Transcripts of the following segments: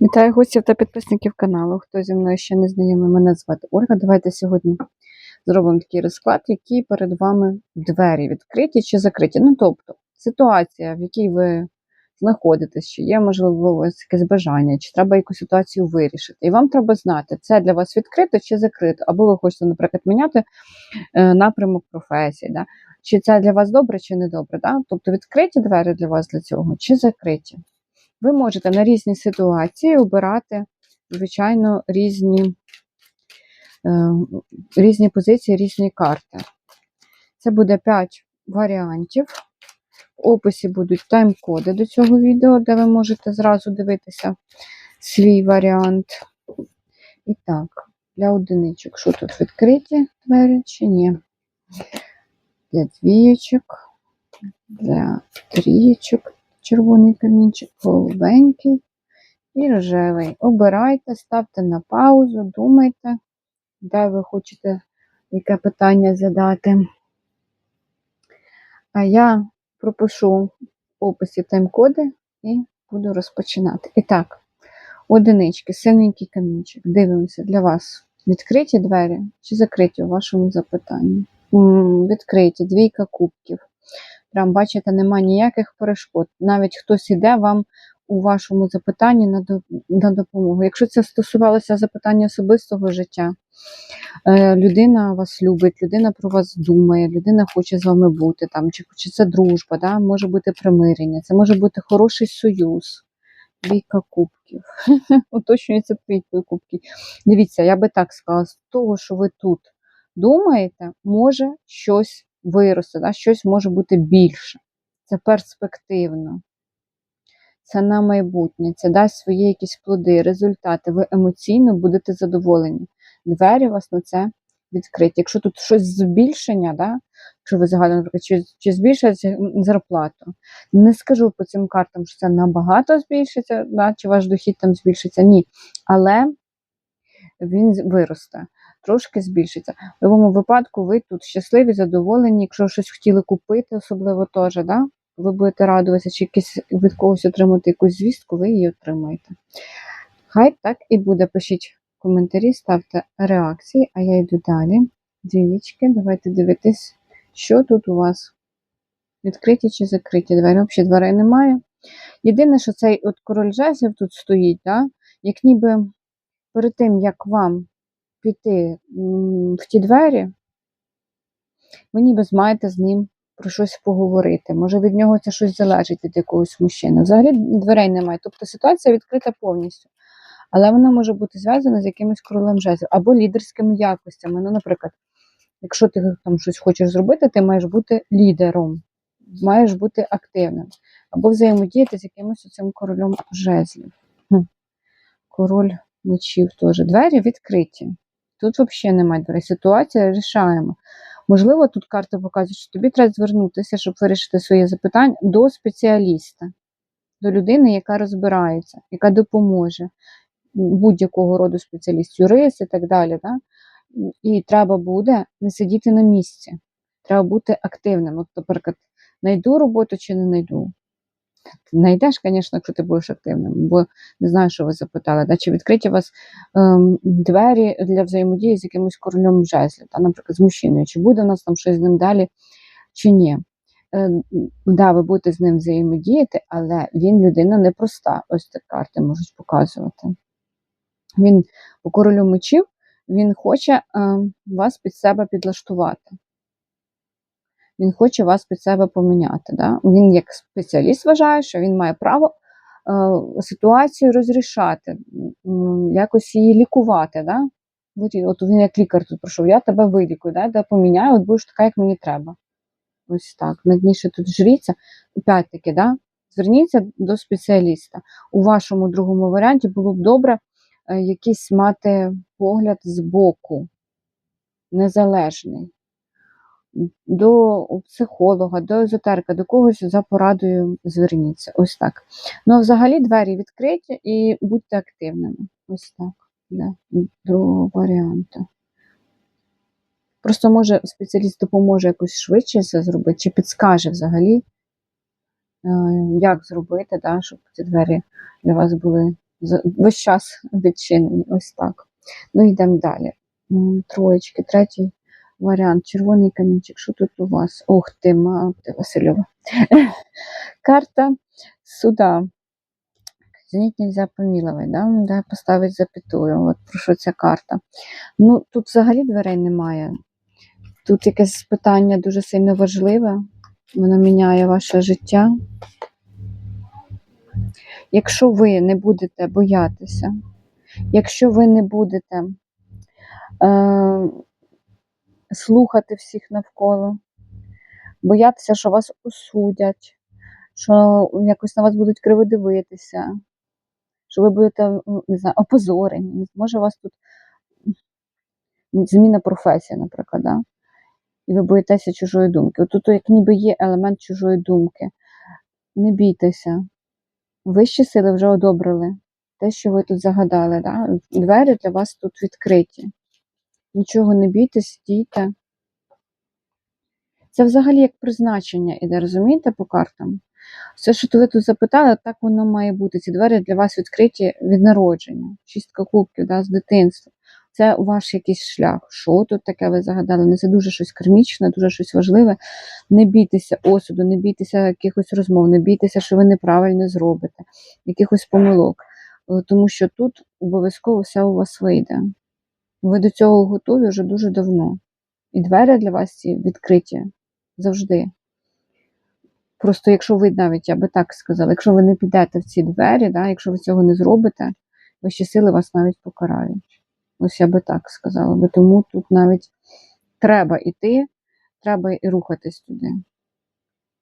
Вітаю гостів та підписників каналу. Хто зі мною ще не знайомий, мене звати Ольга. Давайте сьогодні зробимо такий розклад, які перед вами двері відкриті чи закриті. Ну, тобто, ситуація, в якій ви знаходитесь, чи є, можливо, якесь бажання, чи треба якусь ситуацію вирішити. І вам треба знати, це для вас відкрито чи закрито, або ви хочете, наприклад, міняти е, напрямок професії. Да? Чи це для вас добре, чи не добре. Да? Тобто відкриті двері для вас для цього, чи закриті. Ви можете на різні ситуації обирати, звичайно, різні, е, різні позиції, різні карти. Це буде 5 варіантів. В описі будуть тайм-коди до цього відео, де ви можете зразу дивитися свій варіант. І так, для одиничок, що тут відкриті двері чи ні? Для двієчок, для трієчок червоний камінчик, голубенький і рожевий. Обирайте, ставте на паузу, думайте, де ви хочете яке питання задати. А я пропишу в описі тайм-коди і буду розпочинати. І так, одинички, синенький камінчик. Дивимося для вас. Відкриті двері чи закриті у вашому запитанні? М, Відкриті, двійка кубків. Прям бачите, нема ніяких перешкод. Навіть хтось іде вам у вашому запитанні на, на допомогу. Якщо це стосувалося запитання особистого життя, е, людина вас любить, людина про вас думає, людина хоче з вами бути, там, чи, чи це дружба, да? може бути примирення, це може бути хороший союз. Двійка кубків. Уточнюється трійкою кубків. Дивіться, я би так сказала, з того, що ви тут думаєте, може щось виросте, да? щось може бути більше. Це перспективно. Це на майбутнє, це дасть свої якісь плоди, результати. Ви емоційно будете задоволені. Двері вас на це відкриті. Якщо тут щось збільшення, да? якщо ви наприклад, чи, чи збільшиться зарплату, не скажу по цим картам, що це набагато збільшиться, да? чи ваш дохід там збільшиться. Ні. Але він виросте, трошки збільшиться. В будь-якому випадку ви тут щасливі, задоволені. Якщо щось хотіли купити, особливо теж, да? ви будете радуватися, чи якісь від когось отримати якусь звістку, ви її отримаєте. Хай так і буде. Пишіть коментарі, ставте реакції, а я йду далі. Двієчки, давайте дивитись, що тут у вас. Відкриті чи закриті двері. Взагалі дверей немає. Єдине, що цей от король жезлів тут стоїть, да? як ніби перед тим, як вам піти в ті двері, ви ніби маєте з ним про щось поговорити. Може, від нього це щось залежить від якогось мужчини. Взагалі дверей немає. Тобто ситуація відкрита повністю. Але вона може бути зв'язана з якимось королем жезлів або лідерськими якостями. Ну, наприклад, якщо ти там щось хочеш зробити, ти маєш бути лідером, маєш бути активним, або взаємодіяти з якимось цим королем жезлів. Король мечів теж. Двері відкриті. Тут взагалі немає дверей. Ситуація рішаємо. Можливо, тут карта показує, що тобі треба звернутися, щоб вирішити своє запитання до спеціаліста, до людини, яка розбирається, яка допоможе будь-якого роду спеціаліст, юрист і так далі. Да? І треба буде не сидіти на місці. Треба бути активним. От, наприклад, знайду роботу чи не знайду. Знайдеш, звісно, якщо ти будеш активним, бо не знаю, що ви запитали. Да? Чи відкриті у вас ем, двері для взаємодії з якимось королем жезлів, та, наприклад, з мужчиною, чи буде у нас там щось з ним далі, чи ні. Е, да, ви будете з ним взаємодіяти, але він людина непроста. Ось так карти можуть показувати. Він по королю мечів він хоче е, вас під себе підлаштувати. Він хоче вас під себе поміняти. Да? Він, як спеціаліст, вважає, що він має право е, ситуацію розрішати, якось її лікувати. Да? От, він як лікар тут пройшов, я тебе вилікую, да? я поміняю, от будеш така, як мені треба. Ось так. Надніше тут жріться. Опять-таки, да? зверніться до спеціаліста. У вашому другому варіанті було б добре е, якийсь мати погляд з боку, незалежний. До психолога, до езотерика, до когось за порадою зверніться. Ось так. Ну, а взагалі двері відкриті і будьте активними. Ось так. Для другого варіанту. Просто може спеціаліст допоможе якось швидше це зробити, чи підскаже взагалі, е, як зробити, да, щоб ці двері для вас були весь час відчинені. Ось так. Ну, йдемо далі. Троєчки, третій варіант. Червоний камінчик. Що тут у вас? Ух ти, мати Васильова. Карта суда. Зенит нельзя помиловать, да? да? Поставити запятую. От про що ця карта. Ну, тут взагалі дверей немає. Тут якесь питання дуже сильно важливе. Воно міняє ваше життя. Якщо ви не будете боятися, якщо ви не будете е, слухати всіх навколо, боятися, що вас осудять, що якось на вас будуть криво дивитися, що ви будете не знаю, опозорені, може у вас тут зміна професії, наприклад, да? і ви боїтеся чужої думки. От тут як ніби є елемент чужої думки. Не бійтеся. Вищі сили вже одобрили те, що ви тут загадали. Да? Двері для вас тут відкриті. Нічого не бійтесь, стійте. Це взагалі як призначення іде, розумієте, по картам? Все, що ви тут запитали, так воно має бути. Ці двері для вас відкриті від народження. Шістка кубків, да, з дитинства. Це ваш якийсь шлях. Що тут таке ви загадали? Не це дуже щось кармічне, дуже щось важливе. Не бійтеся осуду, не бійтеся якихось розмов, не бійтеся, що ви неправильно зробите, якихось помилок. Е, Тому що тут обов'язково все у вас вийде. Ви до цього готові вже дуже давно. І двері для вас ці відкриті завжди. Просто якщо ви навіть, я би так сказала, якщо ви не підете в ці двері, да, якщо ви цього не зробите, вищі сили вас навіть покарають. Ось я би так сказала. Бо тому тут навіть треба йти, треба і рухатись туди.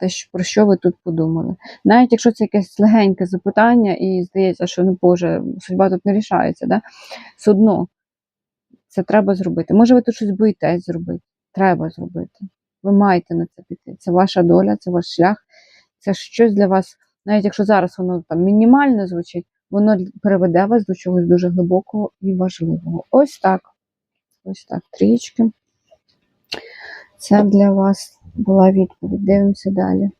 Те, про що ви тут подумали. Навіть якщо це якесь легеньке запитання, і здається, що ну Боже, судьба тут не рішається, да? все одно це треба зробити. Може, ви тут щось боїтесь зробити. Треба зробити. Ви маєте на це піти. Це ваша доля, це ваш шлях, це щось для вас, навіть якщо зараз воно там мінімально звучить, воно переведе вас до чогось дуже глибокого і важливого. Ось так. Ось так, трієчки. Це для вас була відповідь. Дивимося далі.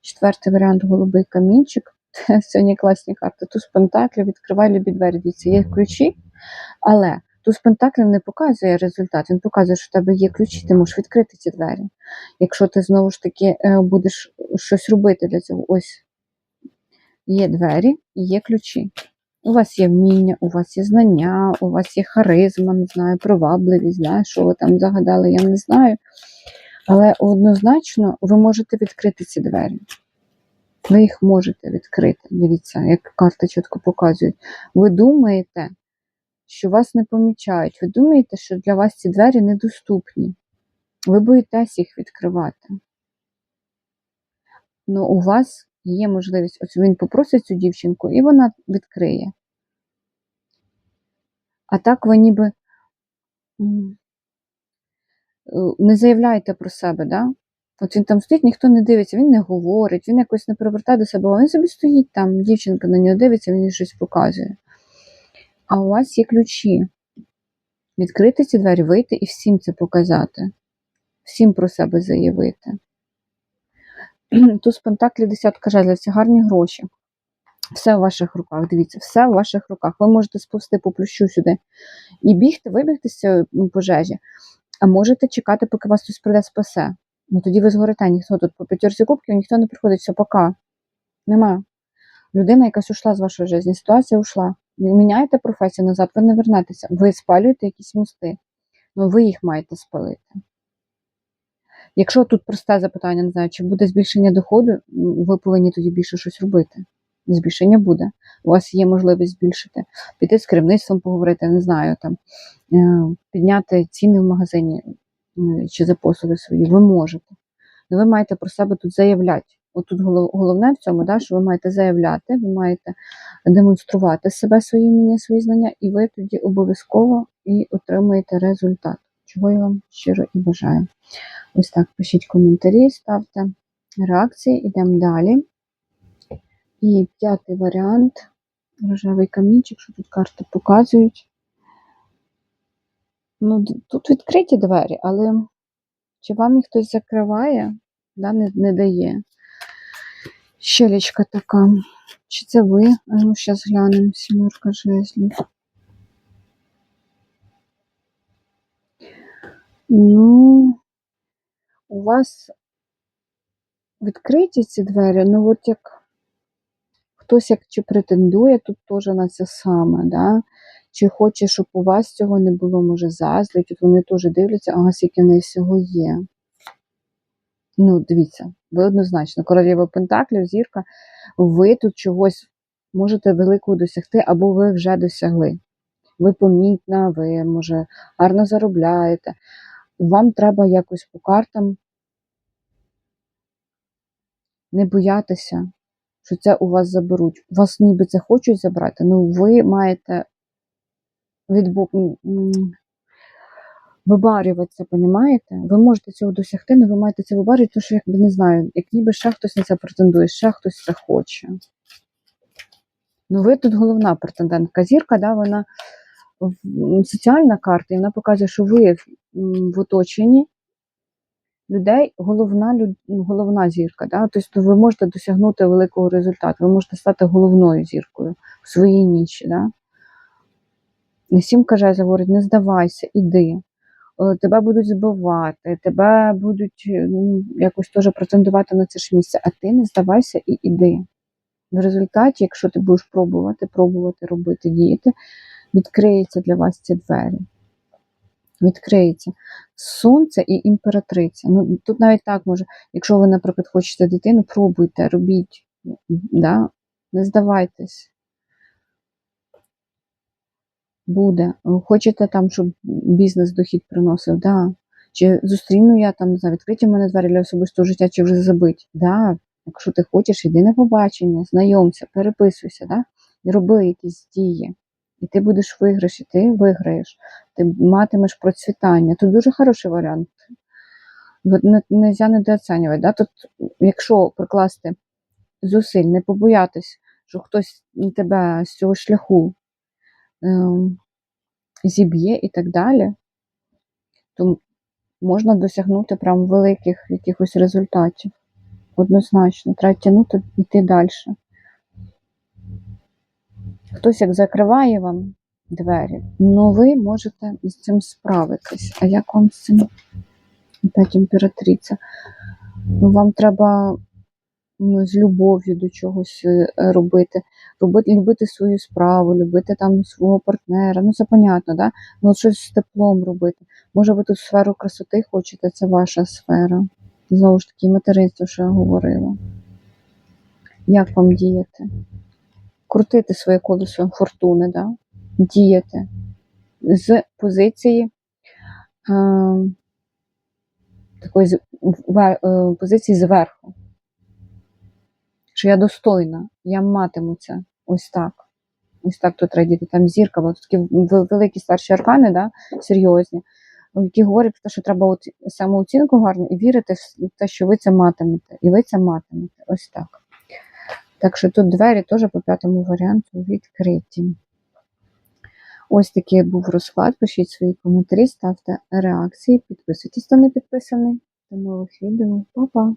Четвертий варіант голубий камінчик. Сьогодні класні карти. Туз пентаклів, відкривай любі двері. Дивіться, є ключі, але туз пентаклів не показує результат. Він показує, що в тебе є ключі, ти можеш відкрити ці двері. Якщо ти знову ж таки е, будеш щось робити для цього, ось є двері і є ключі. У вас є вміння, у вас є знання, у вас є харизма, не знаю, привабливість, знаю, що ви там загадали, я не знаю. Але однозначно ви можете відкрити ці двері. Ви їх можете відкрити. Дивіться, як карти чітко показують. Ви думаєте, що вас не помічають. Ви думаєте, що для вас ці двері недоступні. Ви боїтесь їх відкривати. Ну, у вас є можливість, ось він попросить цю дівчинку, і вона відкриє. А так ви ніби е, не заявляєте про себе, да? От він там стоїть, ніхто не дивиться, він не говорить, він якось не привертає до себе, він собі стоїть там, дівчинка на нього дивиться, він їй щось показує. А у вас є ключі. Відкрити ці двері, вийти і всім це показати, всім про себе заявити. Туз Пентаклі десятка жезлів, це гарні гроші. Все в ваших руках, дивіться, все в ваших руках. Ви можете сповзти по плющу сюди і бігти, вибігти з цієї пожежі, а можете чекати, поки вас хтось прийде спасе. Ну тоді ви згорите, ніхто тут по п'ятірці кубків, ніхто не приходить, все, пока. Нема. Людина якась ушла з вашої житті, ситуація ушла. Міняєте професію назад, ви не вернетеся. Ви спалюєте якісь мости. Ну ви їх маєте спалити. Якщо тут просте запитання, не знаю, чи буде збільшення доходу, ви повинні тоді більше щось робити. Збільшення буде. У вас є можливість збільшити, піти з керівництвом поговорити, не знаю, там е, підняти ціни в магазині чи за послуги свої. Ви можете. Ну, ви маєте про себе тут заявляти. От тут головне в цьому, да, що ви маєте заявляти, ви маєте демонструвати себе, свої вміння, свої знання, і ви тоді обов'язково і отримуєте результат, чого я вам щиро і бажаю. Ось так, пишіть коментарі, ставте реакції, йдемо далі. І п'ятий варіант рожевий камінчик, що тут карти показують. Ну, тут відкриті двері, але чи вам їх хтось закриває, да, не, не дає. Щелечка така. Чи це ви? А ну, зараз глянемо. Сімерка жезлів. Ну, у вас відкриті ці двері, ну от як хтось як чи претендує тут теж на це саме, да? чи хоче, щоб у вас цього не було, може заздрить, от вони теж дивляться, ага, скільки в неї всього є. Ну, дивіться, ви однозначно, королева Пентаклів, зірка, ви тут чогось можете великого досягти, або ви вже досягли. Ви помітна, ви, може, гарно заробляєте. Вам треба якось по картам не боятися, що це у вас заберуть. Вас ніби це хочуть забрати, ну ви маєте відбу... м, понімаєте? Ви можете цього досягти, але ви маєте це вибарювати, тому що, якби не знаю, як ніби ще хтось на це претендує, ще хтось це хоче. Ну, ви тут головна претендентка. Зірка, да, вона соціальна карта, і вона показує, що ви в, оточенні людей головна, ну, головна зірка. Да? Тобто ви можете досягнути великого результату, ви можете стати головною зіркою в своїй ніші. Да? Всім каже, говорить, не здавайся, іди. Е, Тебе будуть збивати, тебе будуть е, ну, якось теж претендувати на це ж місце, а ти не здавайся і іди. В результаті, якщо ти будеш пробувати, пробувати робити, діяти, відкриються для вас ці двері. Відкриється сонце і імператриця. Ну, тут навіть так може, якщо ви, наприклад, хочете дитину, пробуйте, робіть, да? не здавайтесь. Буде. Хочете там, щоб бізнес дохід приносив, да. Чи зустріну я там, не знаю, відкриті мене двері для особистого життя, чи вже забить. Да. Якщо ти хочеш, іди на побачення, знайомся, переписуйся, да? і роби якісь дії. І ти будеш виграш, і ти виграєш, ти матимеш процвітання. Тут дуже хороший варіант. Не, нельзя недооцінювати. Да? Тут, якщо прикласти зусиль, не побоятись, що хтось тебе з цього шляху зіб'є і так далі, то можна досягнути прям великих якихось результатів. Однозначно, треба тягнути йти далі. Хтось як закриває вам двері, ну ви можете з цим справитись. А як вам з цим? Опять імператриця. Ну, вам треба з любов'ю до чогось е, робити, робити, любити свою справу, любити там свого партнера. Ну, це понятно, да? Ну, щось з теплом робити. Може, ви тут сферу красоти хочете, це ваша сфера. Знову ж таки, материнство, що я говорила. Як вам діяти? Крутити своє колесо фортуни, да? діяти з позиції е, такої е, позиції зверху. Що я достойна, я матиму це ось так. Ось так тут треба діти. Там зірка, бо такі великі старші аркани, да, серйозні, які говорять про те, що треба от самооцінку гарну і вірити в те, що ви це матимете. І ви це матимете. Ось так. Так що тут двері теж по п'ятому варіанту відкриті. Ось такий був розклад. Пишіть свої коментарі, ставте реакції, підписуйтесь, хто не підписаний. До нових відео. Па-па!